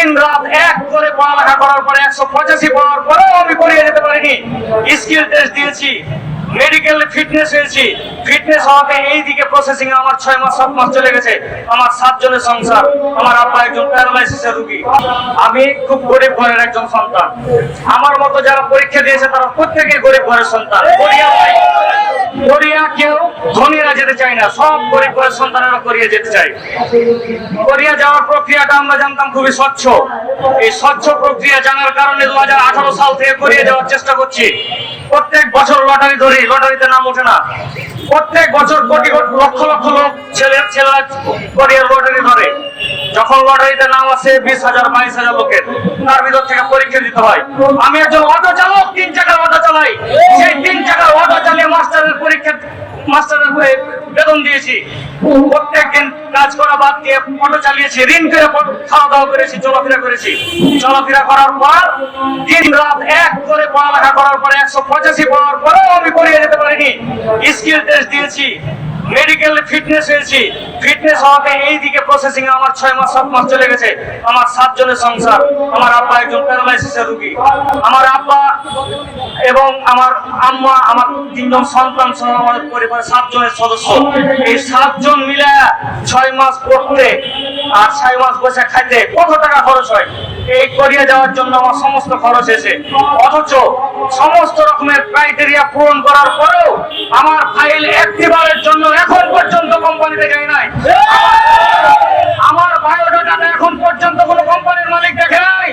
দিন রাত এক করে পড়ালেখা করার পরে একশো পঁচাশি পরেও আমি যেতে পারিনি। স্কিল টেস্ট দিয়েছি মেডিকেল ফিটনেস হয়েছি। ফিটনেস হওয়াতে এই দিকে প্রসেসিং আমার ছয় মাস, সাত মাস চলে গেছে। আমার সাতজনের সংসার, আমার আব্বা একজন প্যারালাইসিসের রুগী। আমি খুব গরিব ঘরের একজন সন্তান। আমার মতো যারা পরীক্ষা দিয়েছে তারা প্রত্যেকে গরিব ঘরের সন্তান। কোরিয়া কেউ ধনীরা যেতে চায় না, সব গরিব ঘরের সন্তানেরা কোরিয়া যেতে চায়। কোরিয়া যাওয়ার প্রক্রিয়াটা আমরা জানতাম খুবই স্বচ্ছ। এই স্বচ্ছ প্রক্রিয়া জানার কারণে দু হাজার আঠারো সাল থেকে কোরিয়া যাওয়ার চেষ্টা করছি। প্রত্যেক বছর লটারি ধরি, লটারিতে নাম ওঠে না। প্রত্যেক বছর কোটি কোটি লক্ষ লক্ষ লোক ছেলে ছেলেরা কোরিয়ার লটারি ধরে। যখন লটারিতে নাম আসে বিশ হাজার, বাইশ হাজার লোকের, তার ভিতর থেকে পরীক্ষা দিতে হয়। আমি একজন অটো চালক, তিন চাকার অটো চালাই। সেই তিন চাকার অটো চালিয়ে মাস্টারের পরীক্ষা, মাস্টারের বেতন দিয়েছি। কাজ করা বাদ দিয়ে অটো চালিয়েছি, ঋণ করে খাওয়া দাওয়া করেছি, চলাফেরা করেছি। চলাফেরা করার পর দিন রাত এক করে পড়ালেখা করার পরে একশো পঁচাশি পড়ার পরেও আমি পড়িয়ে যেতে পারিনি। স্কিল টেস্ট দিয়েছি। মেডিকেল ফিটনেস হয়েছি ফিটনেস হওয়াতে এই দিকে প্রসেসিং আমার ছয় মাস, সাত মাস চলে গেছে। আমার সাতজনের সংসার, আমার আব্বা একজন প্যারালাইসিসের রুগী। আমার আব্বা এবং আমার আম্মা, আমার তিনজন সন্তান সহ আমাদের পরিবারের সাতজনের সদস্য। এই সাতজন মিলে ছয় মাস পড়তে আর ছয় মাস বসে খাইতে কত টাকা খরচ হয়? এই করিয়ে যাওয়ার জন্য আমার সমস্ত খরচ এসে। অথচ সমস্ত রকমের ক্রাইটেরিয়া পূরণ করার পরেও আমার ফাইল অ্যাক্টিভারের জন্য এখন পর্যন্ত কোম্পানিতে যায় নাই। আমার বায়োডাটা এখন পর্যন্ত কোনো কোম্পানির মালিক দেখে নাই।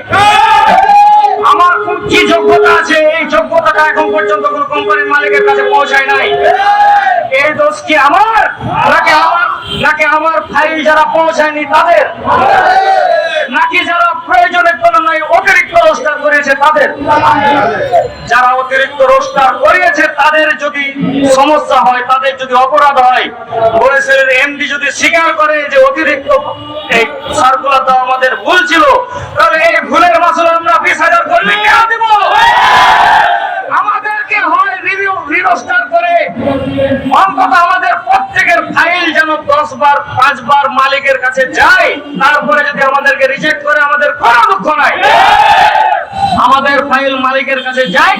আমার কোন কি যোগ্যতা আছে, এই যোগ্যতাটা এখন পর্যন্ত কোনো কোম্পানির মালিকের কাছে পৌঁছায় নাই। এই দোষ কি আমার? নাকি আমার নাকি আমার ফাইল যারা পৌঁছায়নি তাদের? নাকি যারা প্রয়োজনের রোস্টার করেছে তাদের। যারা অতিরিক্ত রোস্টার করিয়েছে, তাদের যদি সমস্যা হয়, তাদের যদি অপরাধ হয় বরিশালের এমডি যদি স্বীকার করে যে অতিরিক্ত এই সার্কুলার দেওয়া আমাদের ভুল ছিল, তাহলে এই ভুলের মাসুল আমরা বিশ হাজার কর্মী কেন দেব? আমাদেরকে হয় রিভিউ রিরোস্টার করে। অন্তত আমাদের প্রত্যেকের ফাইল যেন দশ বার পাঁচবার মালিকের কাছে যায়, তারপরে যদি আমাদেরকে রিজেক্ট করে, আমাদের কোনো দুঃখ নাই। আমাদের ফাইল মালিকের কাছে যায়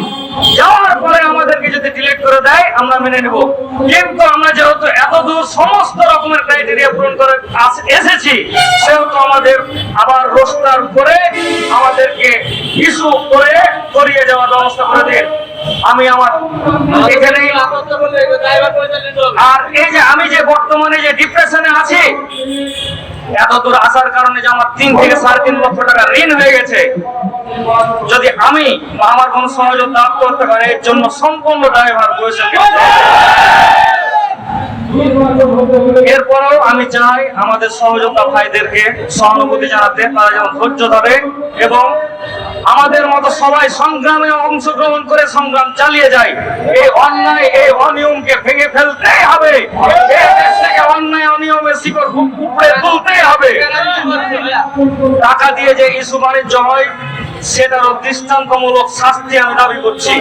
যাওয়ার পরে আমাদেরকে যদি ডিলিট করে দেয়, আমরা মেনে নেব। কিন্তু আমরা যেহেতু এত দূর সমস্ত রকমের ক্রাইটেরিয়া পূরণ করে এসেছি, সেহেতু আমাদের আবার রোস্টার করে আমাদেরকে ইস্যু করে করিয়ে যাওয়ার ব্যবস্থা করে দিন। আমি আমার এখানেই আর এই যে আমি যে বর্তমানে যে ডিপ্রেশনে আছি, এত দূর আসার কারণে যে আমার তিন থেকে সাড়ে তিন লক্ষ টাকা ঋণ হয়ে গেছে। যদি আমি আমার কোন সহযোগ লাভ করতে পারে, এর জন্য সম্পূর্ণ ড্রাইভার বয়সে এরপরেও আমি চাই আমাদের সহযোগিতা ভাইদেরকে সহানুভূতি জানাতে, তারা যেন ধৈর্য ধরে এবং আমাদের মতো সবাই সংগ্রামে অংশগ্রহণ করে সংগ্রাম চালিয়ে যায়। এই অন্যায়, এই অনিয়মকে ভেঙে ফেলতেই হবে। অন্যায় অনিয়মের শিকড় উপড়ে তুলতেই হবে। টাকা দিয়ে যে ইস্যু বাণিজ্য হয়, সেটারও দৃষ্টান্তমূলক শাস্তি আমি দাবি করছি।